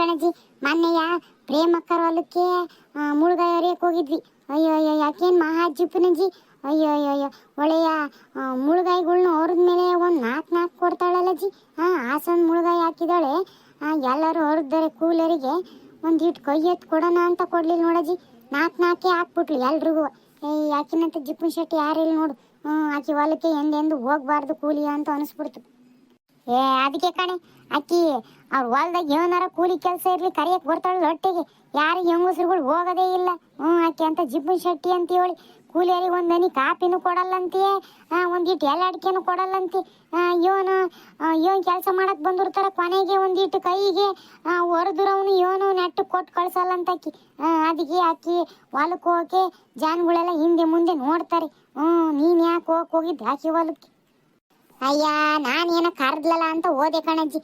ಕಣಜಿ, ಮೊನ್ನೆಯ ಪ್ರೇಮಕ್ಕರ ಹೊಲಕ್ಕೆ ಮುಳುಗಾಯ ಹರಿಯಕ್ಕೆ ಹೋಗಿದ್ವಿ. ಅಯ್ಯೋ ಅಯ್ಯೋ, ಯಾಕೇನು ಮಹಾ ಜಿಪ್ಪನಜ್ಜಿ ಅಯ್ಯೋ ಅಯ್ಯೋ ಅಯ್ಯೋ, ಒಳ್ಳೆಯ ಮುಳುಗಾಯಿಗಳನ್ನ ಹೊರದ ಮೇಲೆ ಒಂದು ನಾಲ್ಕು ನಾಲ್ಕು ಕೊಡ್ತಾಳಲ್ಲ ಜಿ. ಹಾಂ ಆಸೊಂದು ಮುಳುಗಾಯಿ ಹಾಕಿದಾಳೆ. ಎಲ್ಲರೂ ಹೊರದ್ದಾರೆ ಕೂಲರಿಗೆ ಒಂದು ಇಟ್ಟು ಕೈ ಎತ್ತು ಕೊಡೋಣ ಅಂತ ಕೊಡ್ಲಿಲ್ಲ ನೋಡಜ್ಜಿ ನಾಲ್ಕು ನಾಲ್ಕೇ ಹಾಕ್ಬಿಟ್ಲು ಎಲ್ರಿಗೂ. ಏ, ಯಾಕಿನಂತ ಜಿಪ್ಪನ್ ಶೆಟ್ಟಿ ಯಾರಿಲ್ಲ ನೋಡು. ಹ್ಞೂ ಆಕಿ ಹೊಲಕ್ಕೆ ಎಂದೆಂದು ಹೋಗ್ಬಾರ್ದು ಕೂಲಿ ಅಂತ ಅನಿಸ್ಬಿಡ್ತು. ಏ ಅದಕ್ಕೆ ಕಣೆ, ಅಕ್ಕಿ, ಅವ್ರ ಹೊಲ್ದಾಗ ಏನಾರ ಕೂಲಿ ಕೆಲಸ ಇರ್ಲಿ, ಕರಿಯಕ್ ಬರ್ತಾಳ ಹೊಟ್ಟೆಗೆ, ಯಾರಿಗೆ ಹೆಂಗಸರುಗಳು ಹೋಗೋದೇ ಇಲ್ಲ. ಹ್ಞೂ ಅಕ್ಕಿ, ಅಂತ ಜಿಬ್ಬನ್ ಶೆಟ್ಟಿ ಅಂತ ಹೇಳಿ ಕೂಲಿಯರಿಗೆ ಒಂದು ಹನಿ ಕಾಪಿನೂ ಕೊಡಲ್ಲಂತೆಯೇ ಒಂದಿಟ್ಟು ಎಲ್ಲ ಅಡಿಕೆನೂ ಕೊಡಲ್ಲಂತಿ. ಇವನು ಇವನ್ ಕೆಲಸ ಮಾಡಕ್ಕೆ ಬಂದಿರ್ತಾರೆ ಕೊನೆಗೆ ಒಂದಿಟ್ಟು ಕೈಗೆ ಹೊರದುರವನು ಇವನು ನೆಟ್ಟು ಕೊಟ್ಟು ಕಳ್ಸಲ್ಲಂತ ಅಕ್ಕಿ. ಅದಕ್ಕೆ ಅಕ್ಕಿ ಹೊಲಕ್ಕೆ ಹೋಗಕ್ಕೆ ಜಾನ್ಗಳೆಲ್ಲ ಹಿಂದೆ ಮುಂದೆ ನೋಡ್ತಾರೆ. ಹ್ಞೂ, ನೀನು ಯಾಕೆ ಹೋಗಿ ಹೋಗಿದ್ದು ಅಕ್ಕಿ ಹೊಲಕ್ಕೆ? ಅಯ್ಯ, ನಾನೇನ ಕರ್ದ್ಲಲ್ಲ ಅಂತ ಓದೆ ಕಣಜ್ಜಿ.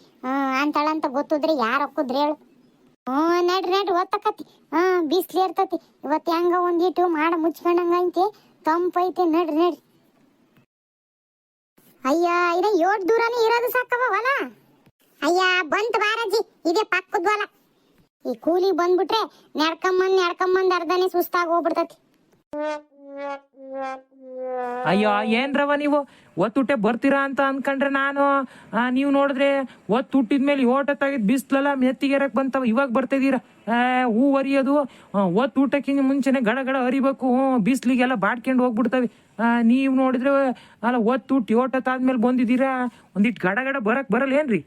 ಅಂತಳಂತ ಗೊತ್ತಿದ್ರೆ ಯಾರು ಒಕ್ಕುದ್ರಿ ಹೇಳು. ಹ್ಞೂ, ನಡ್ರಿ ನಡ್ರಿ ಓದ್ತಕತಿ ಹಾಂ ಬಿಸ್ಲಿ ಇರ್ತತಿ. ಇವತ್ತು ಹೆಂಗ ಒಂದಿಟ್ಟು ಮಾಡ ಮುಚ್ಕೊಂಡಂಗೈತಿ. ತಂಪೈತೆ ನಡ್ರಿ ನಡ್ರಿ. ಅಯ್ಯ ಇದ ಏಟ್ ದೂರನೇ ಇರೋದು ಸಾಕವ ಹೊಲ ಅಯ್ಯ ಬಂತು ಬಾರಜ್ಜಿ ಇದೇ ಪಕ್ಕದ ಹೊಲ. ಈ ಕೂಲಿ ಬಂದ್ಬಿಟ್ರೆ ನಡ್ಕೊಂಬಂದ್ ನಡ್ಕೊಂಬಂದ್ ಅರ್ಧನೇ ಸುಸ್ತಾಗಿ ಹೋಗ್ಬಿಡ್ತತಿ. ಅಯ್ಯೋ ಏನ್ರವ ನೀವು? ಒತ್ತುಟ್ಟೆ ಬರ್ತೀರಾ ಅಂತ ಅನ್ಕೊಂಡ್ರೆ ನಾನು ನೀವು ನೋಡಿದ್ರೆ ಒತ್ತು ಮೇಲೆ ಓಟ ತೆಗೆದು ಬಿಸ್ಲಲ್ಲ ಮೆತ್ತಿಗೆರಕ್ ಬಂತವ, ಇವಾಗ ಬರ್ತಿದ್ದೀರಾ ಹೂ ಹರಿಯೋದು ಒತ್ತು ಊಟಕ್ಕಿಂತ ಮುಂಚೆನೆ ಗಡ ಗಡ ಹರಿಬೇಕು ಬಿಸ್ಲಿಗೆಲ್ಲ ಬಾಡ್ಕೊಂಡು ಹೋಗ್ಬಿಡ್ತವೆ. ನೀವು ನೋಡಿದ್ರೆ, ಅಲ್ಲ ಒತ್ತು ಹುಟ್ಟಿ ಓಟತ್ತಾದ್ಮೇಲೆ ಬಂದಿದ್ದೀರಾ? ಒಂದಿಟ್ಟು ಗಡ ಗಡ ಬರಕ್ ಬರಲ್ಲ ಏನ್ರಿ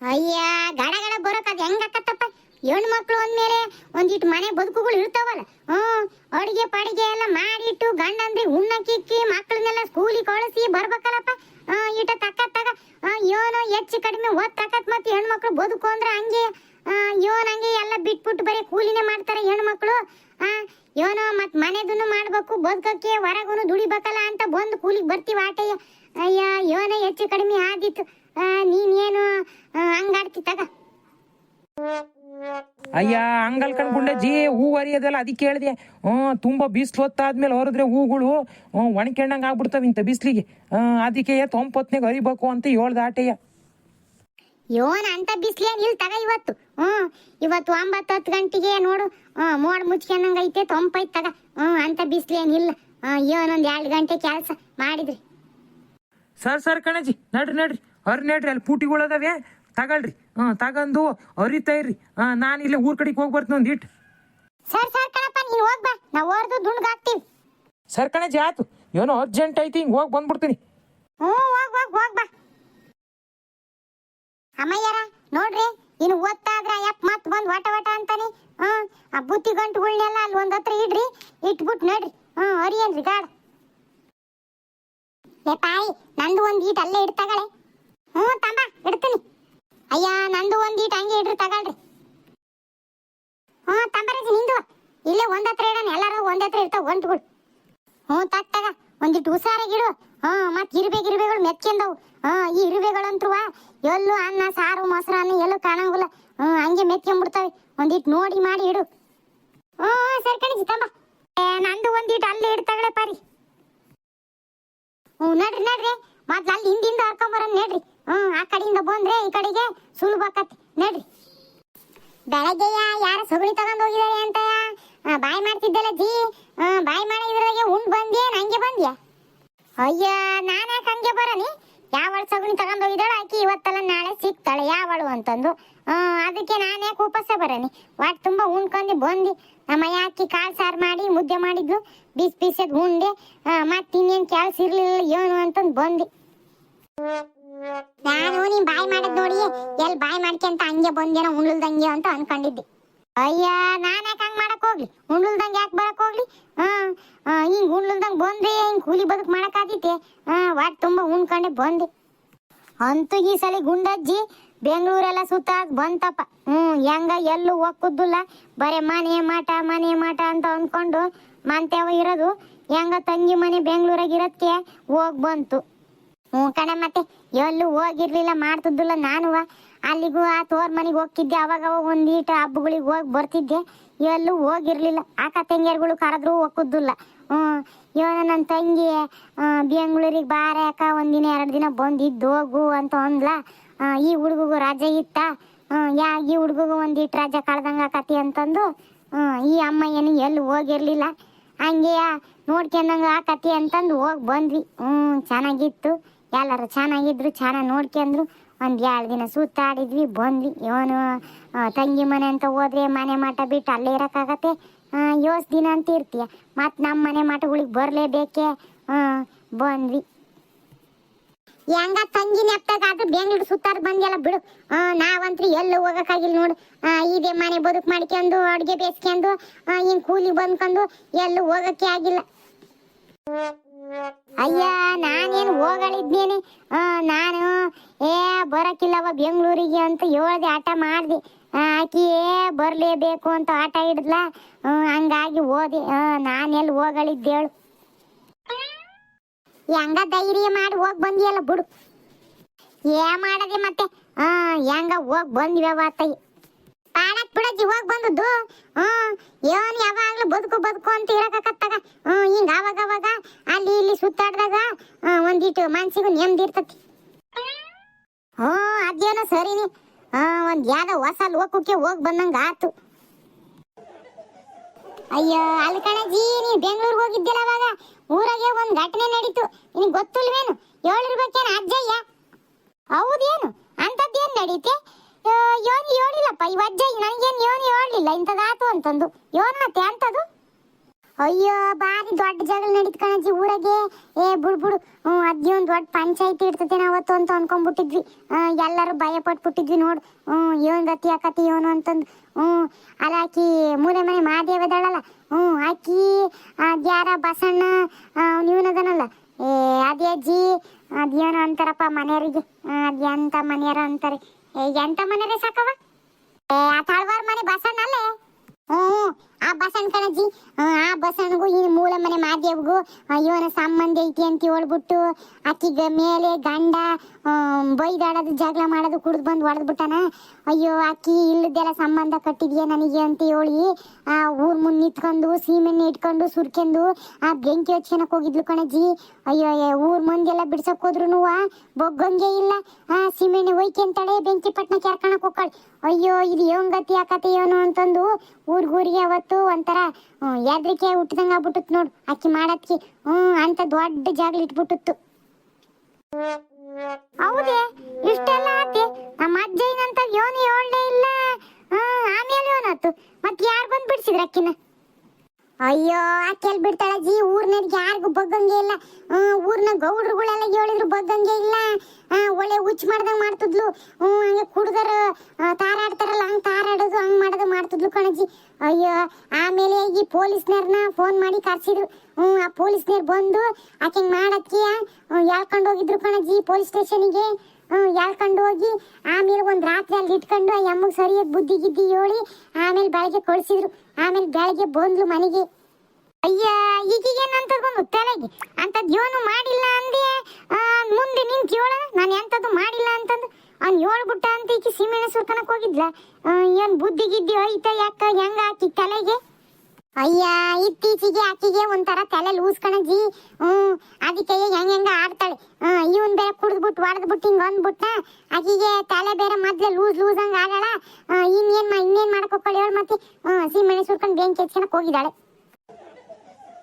ಅಯ್ಯ, ಗಡ ಗಡ ಬರೋಕ್ ಅದ್ ಹೆಂಗ್ ಆಕತ್ತಪ್ಪ? ಹೆಣ್ಣು ಮಕ್ಳು ಅಂದ್ಮೇಲೆ ಒಂದಿಟ್ಟು ಮನೆ ಬದುಕುಗಳು ಇರ್ತಾವಲ್ಲ? ಹ್ಮ್ ಅಡಿಗೆ ಪಡಿಗೆ ಎಲ್ಲ ಮಾಡಿಟ್ಟು ಗಂಡಂದ್ರಿ ಉಣ್ಣಕ್ಕಿಕ್ಕಿ ಮಕ್ಳನ್ನೆಲ್ಲ ಸ್ಕೂಲಿಗೆ ಕಳಿಸಿ ಬರ್ಬೇಕಲ್ಲಪ್ಪ. ಇಟ ತಕ್ಕ ಯೋನು ಹೆಚ್ಚು ಕಡಿಮೆ ಓದ್ ತಕ್ಕತ್ ಮತ್ತೆ ಹೆಣ್ಮಕ್ಳು ಬದುಕು ಅಂದ್ರೆ ಹಂಗೆ ಯೋನ ಹಂಗೆ ಎಲ್ಲ ಬಿಟ್ಬಿಟ್ಟು ಬರೀ ಕೂಲಿನೇ ಮಾಡ್ತಾರೆ ಹೆಣ್ಮಕ್ಳು ಮಕ್ಕಳು ಯೋನೋ ಮತ್ ಮನೆದನ್ನು ಮಾಡ್ಬೇಕು, ಬದುಕಕ್ಕೆ ಹೊರಗುನು ದುಡಿಬೇಕಲ್ಲ ಅಂತ ಬಂದು ಕೂಲಿಗೆ ಬರ್ತೀವಿ ಆಟಯ್ಯ. ಅಯ್ಯ ಯೋನ ಹೆಚ್ಚು ಕಡಿಮೆ ಆದಿತ್ತು. ನೀನೇನು ಹಂಗಾಡ್ತಿ ತಗ. ಅಯ್ಯ ಹಂಗಲ್ ಕಣ್ಕೊಂಡೆ ಜಿ ಹೂ ಹರಿಯೋದಲ್ಲ ಅದಕ್ಕೆ ಹೇಳಿದೆ ಹ್ಮ್ ತುಂಬಾ ಬಿಸಿಲು ಹೊತ್ತಾದ್ಮೇಲೆ ಹೊರದ್ರೆ ಹೂಗಳು ಹ್ಞೂ ಆಗ್ಬಿಡ್ತಾವ ಇಂತ ಇಂಥ ಬಿಸಿಲಿಗೆ ಅದಕ್ಕೆ ತೊಂಪತ್ನಾಗ ಹರಿಬೇಕು ಅಂತ ಹೇಳ್ದ ಆಟೆಯ. ಯೋನ ಅಂತ ಬಿಸ್ಲೇನ್ ಇಲ್ಲಿ ತಗ ಇವತ್ತು. ಹ್ಮ್ ಇವತ್ತು ಒಂಬತ್ತು ಹತ್ತು ಗಂಟೆಗೆ ನೋಡು. ಹ್ಮ್ ಮೋಡ್ ಮುಚ್ಕೊಂಡಂಗ ಐತೆ ತೊಂಪೈತ್ ತಗ. ಹ್ಮ್ ಅಂತ ಬಿಸ್ಲೇನ್ ಇಲ್ಲ. ಯೋನೊಂದ್ ಎರಡು ಗಂಟೆ ಕೆಲಸ ಮಾಡಿದ್ರಿ. ಸರ್ ಸರ್ ಕಣಜಿ ನಡ್ರಿ ನಡ್ರಿ. ಹರಿ ನಡ್ರಿ ಅಲ್ಲಿ ಪೂಟಿಗಳದಾವೆ ತಗಳ್ರಿ. ಹ್ಮ್ ತಗೊಂಡು ಅರಿತೈರಿ ಇರ್ರಿ ಹಾಂ ನಾನು ಇಲ್ಲೇ ಊರ್ ಕಡೆಗೆ ಹೋಗಿ ಬರ್ತೀನಿ ಒಂದು ಇಟ್ಟು ಸರ್ ಸರ್ ಕಣಪ್ಪ ನೀನು ಹೋಗ್ ಬಾ. ನಾವ್ ಹೊರದು ಹಾಕ್ತೀವಿ. ಸರ್ ಕಣಜಿ ಆತು ಏನೋ ಅರ್ಜೆಂಟ್ ಐತಿ ಹಿಂಗೆ ಹೋಗಿ ಬಂದ್ಬಿಡ್ತೀನಿ. ಹ್ಞೂ ಹೋಗ್ ಹೋಗ್ ಹೋಗ್ ಬಾ. ಅಮ್ಮಯ್ಯರ ನೋಡ್ರಿ ಇನ್ನು ಓದ್ತಾದ್ರ ಯಪ್ ಮತ್ ಬಂದ್ ವಾಟ ವಾಟ ಅಂತಾನೆ. ಹ್ಮ್ ಆ ಬುತ್ತಿ ಗಂಟುಗಳನ್ನೆಲ್ಲ ಅಲ್ಲಿ ಒಂದ್ ಹತ್ರ ಇಡ್ರಿ ಇಟ್ಬಿಟ್ ನಡ್ರಿ. ಹ್ಮ್ ಅರಿಯನ್ರಿ ಗಾಡ್. ಏ ತಾಯಿ ನಂದು ಒಂದ್ ಈಟ್ ಅಲ್ಲೇ ಇಡ್ತಾಗಳೆ ಹ್ಞೂ ತಂಬ ಇಡ್ತೀನಿ. ಅಯ್ಯ, ನಂದು ಒಂದಿಟ್ ಹಂಗೆ ಇಡ್ರಿ, ತಗಳ್ರಿ. ಹ್ಞೂ, ತಂಬರಜಿ, ನಿಂದು. ಇಲ್ಲೇ ಒಂದ್ ಹತ್ರ ಇಡೋಣ, ಎಲ್ಲಾರು ಒಂದ್ ಹತ್ರ ಇರ್ತಾವ ತಕ್ಕ ಹ್ಞೂ ತಗ. ಒಂದಿಟ್ಟು ಹುಷಾರಾಗಿಡು ಹಾ ಮತ್ತೆ ಇರುವೆ ಗಿರುವೆಗಳು ಮೆಚ್ಕೊಂಡವು ಹಾ ಈ ಇರುವೆಗಳಂತ್ರು ಎಲ್ಲೂ ಅನ್ನ, ಸಾರು ಮೊಸರನ್ನ ಎಲ್ಲೂ ಕಾಣಂಗಿಲ್ಲ. ಹ್ಮ್ ಹಂಗೆ ಮೆಚ್ಕೊಂಡ್ಬಿಡ್ತಾವೆ ಒಂದಿಟ್ಟು ನೋಡಿ ಮಾಡಿ ಇಡು. ಹ್ಞೂ, ಸರಿ ಕಣಿಜಿ ತಂಬ ನಂದು ಒಂದಿಟ್ಟು ಅಲ್ಲಿ ಇಡ್ತಾಗಳೆ ಪಾರಿ. ಹ್ಞೂ, ನಡ್ರಿ ನಡ್ರಿ. ಮತ್ತೆ ಅಲ್ಲಿ ಹಿಂದಿಂದ ಹರ್ಕೊಂಬರೋಣ ನಡ್ರಿ. ಹ್ಮ್, ಆ ಕಡೆಯಿಂದ ಬಂದ್ರೆ ಈ ಕಡೆಗೆ ಸುಲಭ ಆಕತಿ. ನಡ್ರಿ. ಬೆಳಗ್ಗೆಯ ಯಾರ ಸಗಣಿ ತಗೊಂಡ್ ಹೋಗಿದಾರೆ ಅಂತ? ಬಾಯಿ ಮಾಡ್ತಿದ್ದಲ್ಲ ಜಿ. ಬಾಯಿ ಮಾಡ ಇದ್ರಾಗೆ ಉಂಡ್ ಬಂದ್ಯಾ, ನಂಗೆ ಬಂದ್ಯಾ? ಅಯ್ಯ, ನಾನು ಯಾಕೆ ಹಂಗೆ ಬರನಿ? ಯಾವಳು ಸಗಣಿ ತಗೊಂಡ್ ಹೋಗಿದಾಳ ಆಕಿ ಇವತ್ತಲ್ಲ ನಾಳೆ ಸಿಗ್ತಾಳೆ, ಯಾವಳು ಅಂತಂದು. ಅದಕ್ಕೆ ನಾನು ಯಾಕೆ ಉಪವಾಸ ಬರನಿ? ವಾಟ್, ತುಂಬಾ ಉಣ್ಕೊಂಡು ಬಂದು. ನಮ್ಮ ಅಕ್ಕಿ ಕಾಳು ಸಾರು ಮಾಡಿ ಮುದ್ದೆ ಮಾಡಿದ್ಲು, ಬಿಸಿ ಬಿಸಿದ್ ಉಂಡೆ. ಮತ್ತೆ ಇನ್ನೇನು ಕೆಲಸ ಇರ್ಲಿಲ್ಲ, ಏನು ಅಂತಂದು ಬಂದು. ನಾನು ನೀನ್ ಬಾಯ್ ಮಾಡದ್ ನೋಡಿ, ಎಲ್ ಬಾಯ್ ಮಾಡ್ಕೊಂತ ಹಂಗೆ ಬಂದೇನೋ ಉಣ್ಲ್ದಂಗೆ ಅಂತ ಅನ್ಕೊಂಡಿದ್ದೆ. ಅಯ್ಯ, ನಾನ್ ಯಾಕೆ ಹಂಗ್ ಮಾಡಕ್ ಹೋಗ್ಲಿ? ಉಣ್ಲ್ದಂಗೆ ಯಾಕೆ ಬರಕ್ ಹೋಗ್ಲಿ? ಹಿಂಗ್ ಉಣ್ಲ್ದಂಗ್ ಬಂದ್ರೆ ಹಿಂಗ್ ಕೂಲಿ ಬದುಕ್ ಮಾಡಕ್ ಆದಿತ್ತೆ. ಹಾ ವಾಟ್ ತುಂಬಾ ಉಣ್ಕೊಂಡೆ ಬಂದೆ. ಅಂತೂ ಈ ಸಲ ಗುಂಡಜ್ಜಿ ಬೆಂಗಳೂರೆಲ್ಲ ಸುತ್ತ ಬಂತಪ್ಪ. ಹ್ಮ್, ಹೆಂಗ ಎಲ್ಲೂ ಒಕ್ಕುದಿಲ್ಲ ಬರೇ ಮನೆ ಮಾಟ ಮನೆ ಮಾಟ ಅಂತ ಅನ್ಕೊಂಡು ಮಂತ್ಯಾವ ಇರೋದು. ಹೆಂಗ ತಂಗಿ ಮನೆ ಬೆಂಗಳೂರಾಗ ಇರೋದಕ್ಕೆ ಹೋಗ್ ಬಂತು. ಹ್ಞೂ ಕಣೆ ಮತ್ತೆ, ಎಲ್ಲೂ ಹೋಗಿರ್ಲಿಲ್ಲ, ಮಾಡ್ತಿದ್ದಿಲ್ಲ ನಾನುವ. ಅಲ್ಲಿಗೂ ಆ ತೋರ್ ಮನೆಗೆ ಹೋಗ್ತಿದ್ದೆ ಅವಾಗ ಅವಾಗ ಒಂದೀಟ ಹಬ್ಬಗಳಿಗೆ ಹೋಗಿ ಬರ್ತಿದ್ದೆ. ಎಲ್ಲೂ ಹೋಗಿರ್ಲಿಲ್ಲ. ಅಕ್ಕ ತಂಗಿಯರ್ಗಳು ಕರೆದ್ರು ಹೋಗುದಿಲ್ಲ ಹ್ಞೂ ನನ್ನ ತಂಗಿ ಬೆಂಗಳೂರಿಗೆ ಬಾರೆ ಅಕ್ಕ, ಒಂದಿನ ಎರಡು ದಿನ ಬಂದಿದ್ದು, ಹೋಗು ಅಂತ ಅಂದ್ಲ. ಈ ಹುಡುಗಗೂ ರಜೆ ಇತ್ತ? ಯಾ, ಈ ಹುಡುಗಗೂ ಒಂದಿಟ್ಟು ರಜೆ ಕಳ್ದಂಗೆ ಆಕತಿ ಅಂತಂದು ಈ ಅಮ್ಮ ಏನು ಎಲ್ಲೂ ಹೋಗಿರ್ಲಿಲ್ಲ. ಹಂಗೆ ನೋಡ್ಕೊಂಡಂಗೆ ಆಕತಿ ಅಂತಂದು ಹೋಗಿ ಬಂದ್ವಿ. ಹ್ಞೂ, ಚೆನ್ನಾಗಿತ್ತು. ಎಲ್ಲರೂ ಚೆನ್ನಾಗಿದ್ರು, ಚೆನ್ನಾಗಿ ನೋಡ್ಕೊಂಡ್ರು ಒಂದು ಎರಡು ದಿನ ಸುತ್ತಾಡಿದ್ವಿ, ಬಂದ್ವಿ. ಇವನು ತಂಗಿ ಮನೆ ಅಂತ ಹೋದ್ರೆ ಮನೆ ಮಠ ಬಿಟ್ಟು ಅಲ್ಲೇ ಇರೋಕ್ಕಾಗತ್ತೆ? ಯೋಸ್ ದಿನ ಅಂತ ಇರ್ತೀಯ. ಮತ್ತು ನಮ್ಮ ಮನೆ ಮಠಗಳಿಗೆ ಬರಲೇಬೇಕೆ? ಬೇಕೆ ಬಂದ್ವಿ. ಹೆಂಗ ತಂಗಿ ನೆಪ್ತಾಗ ಅದು ಬೆಂಗಳೂರು ಬಂದೆಲ್ಲ ಬಂದ್ಯಲ್ಲ ಬಿಡು. ನಾವಂತ್ರಿ ಎಲ್ಲ ಹೋಗಕ್ಕಾಗಿಲ್ಲ ನೋಡು. ಇದೇ ಮನೆ ಬದುಕು ಮಾಡ್ಕೊಂಡು ಅಡುಗೆ ಬೇಸ್ಕೊಂಡು ಹಿಂಗ್ ಕೂಲಿ ಬಂದ್ಕೊಂಡು ಎಲ್ಲೂ ಹೋಗಕ್ಕೆ ಆಗಿಲ್ಲ. ಅಯ್ಯ ನಾನೇನು ಹೋಗಳಿದ್ನೇನೆ ನಾನು, ಏ ಬರಕ್ಕಿಲ್ಲವ ಬೆಂಗಳೂರಿಗೆ ಅಂತ ಹೇಳ್ದೆ, ಆಟ ಮಾಡ್ದೆ. ಆಕಿ, ಏ, ಬರಲೇಬೇಕು ಅಂತ ಆಟ ಹಿಡಿದ್ಲ. ಹಂಗಾಗಿ ಹೋದೆ. ನಾನೆಲ್ಲಿ ಹೋಗಳಿದ್ದೇಳು ಹೆಂಗ ಧೈರ್ಯ ಮಾಡಿ ಹೋಗಿ ಬಂದಿಯಲ್ಲ ಬಿಡು. ಏ ಮಾಡದೆ ಮತ್ತೆ? ಹೆಂಗ ಹೋಗಿ ಬಂದ್ವಿ ತಾಯಿ? ಹೋಗಿ ಬಂದದ್ದು? ಹ್ಮ್ ಏನ್ ಯಾವಾಗ್ಲೂ ಬದುಕು ಬದುಕು ಅಂತ ಇರಕತ್ತಾಗ ಹ್ಮ್ ಹಿಂಗ ಅವಾಗ ಅವಾಗ ಅಲ್ಲಿ ಇಲ್ಲಿ ಸುತ್ತಾಡ್ದಾಗ ಒಂದಿಟ್ಟು ಮನ್ಸಿಗೂ ನೆಮ್ಮದಿ ಇರ್ತತಿ. ಹ್ಮ್ ಅದೇನೋ ಸರಿನಿ ಒಂದ್ ಯಾವ್ದೋ ಹೊಸ ಲೋಕಕ್ಕೆ ಹೋಗಿ ಬಂದಂಗ ಆತು. ಅಯ್ಯೋ, ಅಲ್ಲಿ ಕಣಜಿ ನೀ ಬೆಂಗಳೂರಿಗೆ ಹೋಗಿದ್ದಿಲ್ಲ ಅವಾಗ? ಊರಾಗೆ ಒಂದ್ ಘಟನೆ ನಡೀತು. ನಿನಗೆ ಗೊತ್ತಿಲ್ವೇನು? ಹೇಳಿರ್ಬೇಕೇನು ಅಜ್ಜಯ್ಯ? ಹೌದೇನು? ಹೇಳಿಲ್ಲಪ್ಪ ಇವಜ್ಜ ನನಗೇನು ಯೋನ್ ಹೇಳಲಿಲ್ಲ ಇಂಥದಾತು ಅಂತಂದು. ಯೋನ್ ಮತ್ತೆ ಅಂತದು? ಅಯ್ಯೋ ಬಾರಿ ದೊಡ್ಡ ಜಗಳ ನಡೀತ್ಕಣಜ್ಜಿ ಊರಾಗೆ. ಏ, ಬುಡ್ ಬುಡು, ಹ್ಞೂ ಒಂದು ದೊಡ್ಡ ಪಂಚಾಯತಿ ಇರ್ತದೆ ಅವತ್ತು ಅಂತ ಅನ್ಕೊಂಡ್ಬಿಟ್ಟಿದ್ವಿ. ಎಲ್ಲರೂ ಭಯ ಪಟ್ಬಿಟ್ಟಿದ್ವಿ ನೋಡು. ಹ್ಞೂ ಏನು ಗತಿ ಆಕತಿ ಏನು ಅಂತಂದು. ಹ್ಞೂ, ಅಲ್ಲ ಆಕಿ ಮೂಲೆ ಮನೆ ಮಹಾದೇವ ಇದಾಳಲ್ಲ ಹ್ಞೂ, ಆಕಿ ಅದ್ಯಾರ ಬಸಣ್ಣ ನೀವನದನಲ್ಲ ಏ, ಅದೇ ಅಜ್ಜಿ ಅದೇನೋ ಅಂತಾರಪ್ಪ ಮನೆಯವರಿಗೆ. ಅದ್ಯಂತ ಮನೆಯರ ಅಂತಾರೆ. ಎಂತ ಮನೆಯರೇ ಸಾಕವ ಆ ತಾಳ್ವಾರ ಮನೆ ಬಸಣ್ಣ ಅಲ್ಲೇ ಹ್ಞೂ ಆ ಬಸಣ್ಣ ಕಣಜ್ಜಿ ಆ ಆ ಬಸಣ್ಣಗೂ ಈ ಮೂಲ ಮನೆ ಮಾದೇವ್ಗೂ ಇವನ ಸಂಬಂಧ ಐತಿ ಅಂತ ಹೇಳ್ಬಿಟ್ಟು ಆಕಿಗೆ ಮೇಲೆ ಗಂಡ ಬೈದಾಡೋದು, ಜಗಳ ಮಾಡೋದು, ಕುಡಿದು ಬಂದು ಹೊಡೆದ್ಬಿಟ್ಟಾನ ಅಯ್ಯೋ, ಆಕಿ ಇಲ್ಲದೆಲ್ಲ ಸಂಬಂಧ ಕಟ್ಟಿದ್ಯಾ ನನಗೆ ಅಂತ ಹೇಳಿ, ಆ, ಊರ್ ಮುಂದೆ ನಿಂತ್ಕೊಂಡು ಸೀಮೆಣ್ಣೆ ಇಟ್ಕೊಂಡು ಸುರ್ಕೊಂಡು ಆ, ಬೆಂಕಿ ಹಚ್ಕೊಳಕ್ ಹೋಗಿದ್ಲು ಕಣಜ್ಜಿ ಅಯ್ಯೋ ಊರ್ ಮುಂದೆಲ್ಲ ಬಿಡ್ಸಕ್ ಹೋದ್ರು ಬೊಗ್ಗಂಗೆ ಇಲ್ಲ. ಆ ಸೀಮೆಣ್ಣೆ ಅಂತಾಳೆ ಬೆಂಕಿ ಪಟ್ನ ಕೆರ್ಕಣಕ್ ಹೋಗ್ತಾಳೆ ಅಯ್ಯೋ, ಇದು ಏನ್ ಗತಿ ಆಕತಿ ಏನು ಅಂತಂದು ಊರ್ಗೂರಿಗೆ ಅವತ್ತು ಒಂಥರ ಎದ್ರಿಕೆ ಹುಟ್ಟದಂಗ ಆಗ್ಬಿಟ್ಟಿತ್ತು ನೋಡು. ಅಕ್ಕಿ ಮಾಡತ್ಕಿ. ಹ್ಮ್ ಅಂತ ದೊಡ್ಡ ಜಾಗ್ಲಿ ಇಟ್ಬಿಟ್ಟಿತ್ತು. ಹೌದೇ? ಇಷ್ಟೆಲ್ಲ ಆತಿ? ನಮ್ಮ ಅಜ್ಜ ಏನಂತ ಯೋನಿ ಹೇಳಲೇ ಇಲ್ಲ. ಆಮೇಲೆ ಯೋನಾತು ಮತ್ ಯಾರು ಬಂದ್ ಬಿಡ್ಸಿದ್ರ ಅಕ್ಕಿನ? ಅಯ್ಯೋ ಆಕೆಲ್ ಬಿಡ್ತಾಳ ಜಿ ಊರ್ನವ್ರಿಗೆ ಯಾರಿಗೂ ಬಗ್ಗಂಗೆ ಇಲ್ಲ. ಊರ್ನ ಗೌಡ್ರುಗಳೆಲ್ಲ ಹೇಳಿದ್ರು, ಬಗ್ಗಂಗೆ ಇಲ್ಲ. ಒಳ್ಳೆ ಹುಚ್ಚು ಮಾಡ್ದಂಗ ಮಾಡ್ತಿದ್ಲು. ಹಂಗೆ ಕುಡ್ದರ ತಾರಾಡ್ತಾರಲ್ಲ, ಹಂಗೆ ತಾರಾಡೋದು, ಹಂಗೆ ಮಾಡೋದು ಮಾಡ್ತಿದ್ಲು ಕಣಜಿ. ಅಯ್ಯೋ, ಆಮೇಲೆ ಈ ಪೊಲೀಸ್ನವ್ರನ್ನ ಫೋನ್ ಮಾಡಿ ಕರ್ಸಿದ್ರು. ಹ್ಮ್ ಆ ಪೊಲೀಸ್ನವ್ರು ಬಂದು, ಆಕೆ ಮಾಡಕ್ಕೆ ಎಳ್ಕೊಂಡು ಹೋಗಿದ್ರು ಕಣಜಿ ಪೊಲೀಸ್ ಸ್ಟೇಷನಿಗೆ ಗೆ ಎಳ್ಕೊಂಡು ಹೋಗಿ, ಆಮೇಲೆ ಒಂದ್ ರಾತ್ರಿ ಅಲ್ಲಿ ಇಟ್ಕೊಂಡು ಆ ಎಮ್ಮಗೆ ಸರಿಯಾಗಿ ಬುದ್ಧಿ ಗಿದ್ದಿ ಹೇಳಿ, ಆಮೇಲೆ ಬೆಳಗ್ಗೆ ಕೊಡ್ಸಿದ್ರು. ಆಮೇಲೆ ಬೆಳಗ್ಗೆ ಬಂದ್ಲು ಮನೆಗೆ. ಅಯ್ಯ ಈಗೀಗೇನು ಅಂತ ಬಂದು ತಲೆಗೆ? ಅಂತ ಏನು ಮಾಡಿಲ್ಲ ಅಂದೆ ಮುಂದೆ ನಿನ್ ಕೇಳ ನಾನು ಎಂಥದ್ದು ಮಾಡಿಲ್ಲ ಅಂತಂದು. ಅವ್ನು ಹೇಳ್ಬಿಟ್ಟ ಅಂತ ಈಕಿ ಸೀಮೆಣ್ಣೆ ಸುರ್ಕನಕ್ ಹೋಗಿದ್ಲ. ಏನು ಬುದ್ಧಿ ಗಿದ್ದಿ ಐತ ಯಾಕ? ಹೆಂಗ ಹಾಕಿ ತಲೆಗೆ? ಅಯ್ಯ, ಇತ್ತೀಚೆಗೆ ಆಕಿಗೆ ಒಂಥರ ತಲೆ ಲೂಸ್ ಕಣಜಿ ಹ್ಮ್, ಅದಕ್ಕೆ ಹೆಂಗ್ ಹೆಂಗ ಆಡ್ತಾಳೆ. ಇವನ್ ಬೇರೆ ಕುಡಿದ್ಬಿಟ್ಟು ಹೊಡೆದ್ಬಿಟ್ಟು ಹಿಂಗ್ ಅಂದ್ಬಿಟ್ಟ ಆಕಿಗೆ ತಲೆ ಬೇರೆ ಮೊದ್ಲೇ ಲೂಸ್ ಲೂಸ್ ಹಂಗ ಇನ್ನೇನ್ ಇನ್ನೇನ್ ಮಾಡಕ್ ಹೋಗ್ಕೊಳ್ಳಿ ಹೇಳು ಮತ್ತೆ. ಹ್ಮ್, ಸೀಮೆಣ್ಣೆ ಸುರ್ಕೊಂಡು ಬೆಂಕಿ ಹಚ್ಕೊಳಕ್ ಹೋಗಿದ್ದಾಳೆ.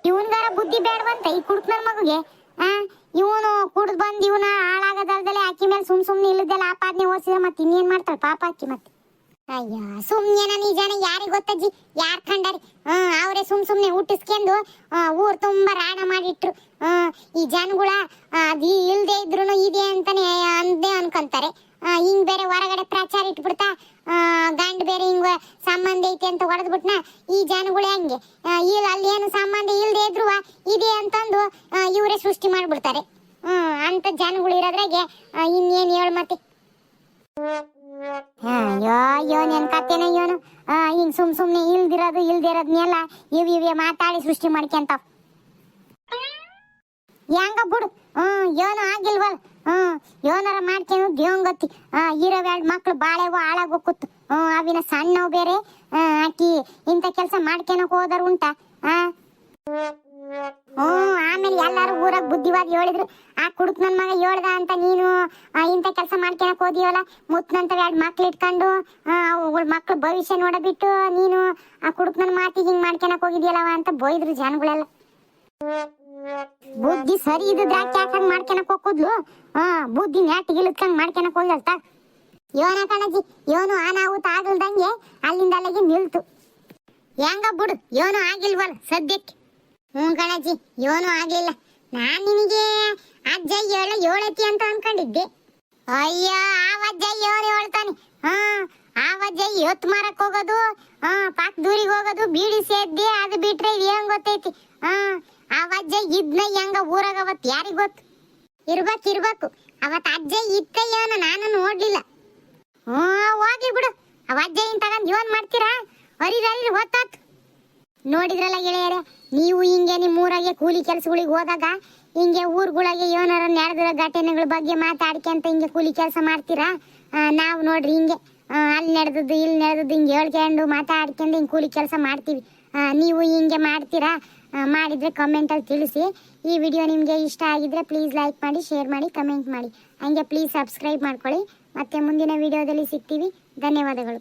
ಇವನ್ಗಾರ ಬುದ್ಧಿ ಬೇಡವಂತ, ಈ ಕುಡ್ಕ್ ನನ್ ಮಗುಗೆ. ಆ ಇವನು ಕುಡ್ದು ಬಂದ್ ಇವನ ಹಾಳಾಗದಲ್ದಲೆ ಆಕಿ ಮೇಲೆ ಸುಮ್ ಸುಮ್ನೆ ಇಲ್ಲದೆಲ್ಲ ಆಪಾದನೆ ಓದಿಸಿದ್ರೆ ಮತ್ತೆ ಇನ್ನೇನ್ ಮಾಡ್ತಾಳೆ ಪಾಪ ಆಕಿ ಮತ್ತೆ. ಅಯ್ಯ ಸುಮ್ನೆ ನಿಜಾನ ಯಾರಿಗೆ ಗೊತ್ತಜ್ಜಿ? ಯಾರು ಕಂಡಾರಿ? ಹ್ಮ್, ಅವರೇ ಸುಮ್ ಸುಮ್ನೆ ಹುಟ್ಟಿಸ್ಕೊಂಡು ಊರ್ ತುಂಬಾ ರಾಣ ಮಾಡಿಟ್ರು. ಈ ಜನಗಳ ಅದು ಇಲ್ದೇ ಇದ್ರು ಇದೆ ಅಂತಾನೆ ಅಂದೇ ಅನ್ಕೊಂತಾರೆ. ಹಿಂಗ್ ಬೇರೆ ಹೊರಗಡೆ ಪ್ರಚಾರ ಇಟ್ಬಿಡ್ತಾ ಗಂಡ ಬೇರೆ ಹಿಂಗ ಸಂಬಂಧ ಐತೆ ಅಂತ ಹೊಡೆದ್ಬಿಟ್ನ, ಈ ಜನಗಳು ಹೆಂಗೆ? ಇಲ್ಲ ಅಲ್ಲಿ ಏನು ಸಂಬಂಧ ಇಲ್ದೇ ಇದ್ರು ಇದೆ ಅಂತಂದು ಇವರೇ ಸೃಷ್ಟಿ ಮಾಡ್ಬಿಡ್ತಾರೆ. ಹ್ಮ್, ಅಂತ ಜನಗಳು ಇರೋದ್ರಾಗೆ ಇನ್ನೇನ್ ಹೇಳ ಮತ್ತೆ ಅಯ್ಯೋ ಅಯ್ಯೋ, ನೆನ್ ಕತ್ತೇನ, ಇವನು. ಹಿಂಗ್ ಸುಮ್ ಸುಮ್ನೆ ಇಲ್ದಿರೋದು ಇಲ್ದಿರೋದ್ನೆಲ್ಲ ಇವ್ ಇವೇ ಮಾತಾಡಿ ಸೃಷ್ಟಿ ಮಾಡ್ಕೊಂತ ಹೆಂಗ ಬಿಡು. ಹ್ಮ್, ಏನೋ ಆಗಿಲ್ವಲ್. ಹ್ಮ್, ಏನಾರ ಮಾಡ್ಕೊಂಡು ದೇವಂಗತಿ ಆ ಇರೋ ಎರಡು ಮಕ್ಳು ಬಾಳೆವು ಹಾಳಾಗೋಕುತ್ತು ಹ್ಮ್, ಅವಿನ ಸಣ್ಣವು ಬೇರೆ. ಆಕಿ ಇಂಥ ಕೆಲಸ ಮಾಡ್ಕೊಳಕ್ ಹೋದರು ಉಂಟಾ. ಹ್ಮ್, ಆಮೇಲೆ ಎಲ್ಲಾರು ಊರಾಗ ಬುದ್ಧಿವಾದ ಹೇಳಿದ್ರು, ಆ ಕುಡುಕ್ ನನ್ ಮಗ ಹೇಳ್ದ ಅಂತ ನೀನು ಇಂತ ಕೆಲಸ ಮಾಡ್ಕೊಳಕ್ ಹೋದಿವಲ್ಲ ಮುತ್ನಂತ ಎರಡು ಮಕ್ಳು ಇಟ್ಕೊಂಡು ಮಕ್ಳು ಭವಿಷ್ಯ ನೋಡಬಿಟ್ಟು ನೀನು, ಆ ಕುಡುಕ್ ನನ್ ಮಾತಿ ಹಿಂಗ್ ಮಾಡ್ಕೊಳಕ್ ಹೋಗಿದ್ಯಲ್ಲವ ಅಂತ ಬೈದ್ರು ಜನಗಳೆಲ್ಲ. ಬುದ್ಧಿ ಸರಿ ಇದು ದ್ರಾಕ್ಷಿ ಯಾಕಂಗ್ ಮಾಡ್ಕೊಳಕ್ ಹೋಗುದ್ಲು ಹಾ ಬುದ್ಧಿ ನ್ಯಾಟ್ ಇಳಿದ್ಕಂಗ್ ಮಾಡ್ಕೊಳಕ್ ಹೋಗ್ಲಲ್ತ ಯೋನ ಕಣಜಿ, ಯೋನು ಅನಾಹುತ ಆಗಲ್ದಂಗೆ ಅಲ್ಲಿಂದ ಅಲ್ಲಿಗೆ ನಿಲ್ತು. ಹೆಂಗ ಬಿಡು, ಯೋನು ಆಗಿಲ್ವಲ್ಲ ಸದ್ಯಕ್ಕೆ. ಹ್ಞೂ ಕಣಜಿ, ಯೋನು ಆಗ್ಲಿಲ್ಲ ನಾನ್ ನಿನಗೆ ಅಜ್ಜ, ಏಳ, ಏಳತಿ ಅಂತ ಅನ್ಕೊಂಡಿದ್ದೆ. ಅಯ್ಯ ಆವಜ್ಜ ಯೋನು ಹೇಳ್ತಾನೆ ಹಾ ಆವಜ್ಜ ಇವತ್ತು ಮಾರಕ್ ಹೋಗೋದು, ಹಾ, ಪಾಕ್ ದೂರಿಗೆ ಹೋಗೋದು, ಬೀಡಿ ಸೇದ್ದೆ, ಅದು ಬಿಟ್ರೆ ಏನು ಗೊತ್ತೈತಿ? ಹಾ ಆವಜ್ಜ ಇದ್ನ ಹೆಂಗ ಊರಾಗ ಅವತ್ ಯಾರಿಗ್ ಗೊತ್ತು? ಇರ್ಬೇಕು ಇರ್ಬೇಕು. ಅವತ್ ಅಜ್ಜ ಇತ್ತ ಏನೋ ನಾನು ನೋಡ್ಲಿಲ್ಲ. ಹ್ಞೂ ಹೋಗ್ಲಿ ಬಿಡು. ಅವ ಅಜ್ಜ ಇನ್ ತಗೊಂಡ್ ಇವನ್ ಮಾಡ್ತೀರಾ? ಹರಿದ್ರಲ್ಲಿ ಹೊತ್ತಾತು ನೋಡಿದ್ರಲ್ಲ ಗೆಳೆಯರೇ, ನೀವು ಹಿಂಗೆ ನಿಮ್ಮ ಊರಾಗೆ ಕೂಲಿ ಕೆಲಸಗಳಿಗೆ ಹೋದಾಗ ಹಿಂಗೆ ಊರುಗಳಿಗೆ ಏನಾರ ನಡೆದಿರೋ ಘಟನೆಗಳ ಬಗ್ಗೆ ಮಾತಾಡ್ಕೊಂತ ಹಿಂಗೆ ಕೂಲಿ ಕೆಲಸ ಮಾಡ್ತೀರಾ? ನಾವು ನೋಡ್ರಿ ಹಿಂಗೆ ಅಲ್ಲಿ ನಡೆದದ್ದು ಇಲ್ಲಿ ನಡೆದದ್ದು ಹಿಂಗೆ ಹೇಳ್ಕೊಂಡು ಮಾತಾಡ್ಕೊಂಡು ಹಿಂಗೆ ಕೂಲಿ ಕೆಲಸ ಮಾಡ್ತೀವಿ. ನೀವು ಹಿಂಗೆ ಮಾಡ್ತೀರಾ? ಮಾಡಿದ್ರೆ ಕಮೆಂಟಲ್ಲಿ ತಿಳಿಸಿ. ಈ ವಿಡಿಯೋ ನಿಮಗೆ ಇಷ್ಟ ಆಗಿದ್ರೆ ಪ್ಲೀಸ್ ಲೈಕ್ ಮಾಡಿ ಶೇರ್ ಮಾಡಿ ಕಮೆಂಟ್ ಮಾಡಿ. ಹಂಗೆ ಪ್ಲೀಸ್ ಸಬ್ಸ್ಕ್ರೈಬ್ ಮಾಡ್ಕೊಳ್ಳಿ. ಮತ್ತೆ ಮುಂದಿನ ವಿಡಿಯೋದಲ್ಲಿ ಸಿಗ್ತೀವಿ. ಧನ್ಯವಾದಗಳು.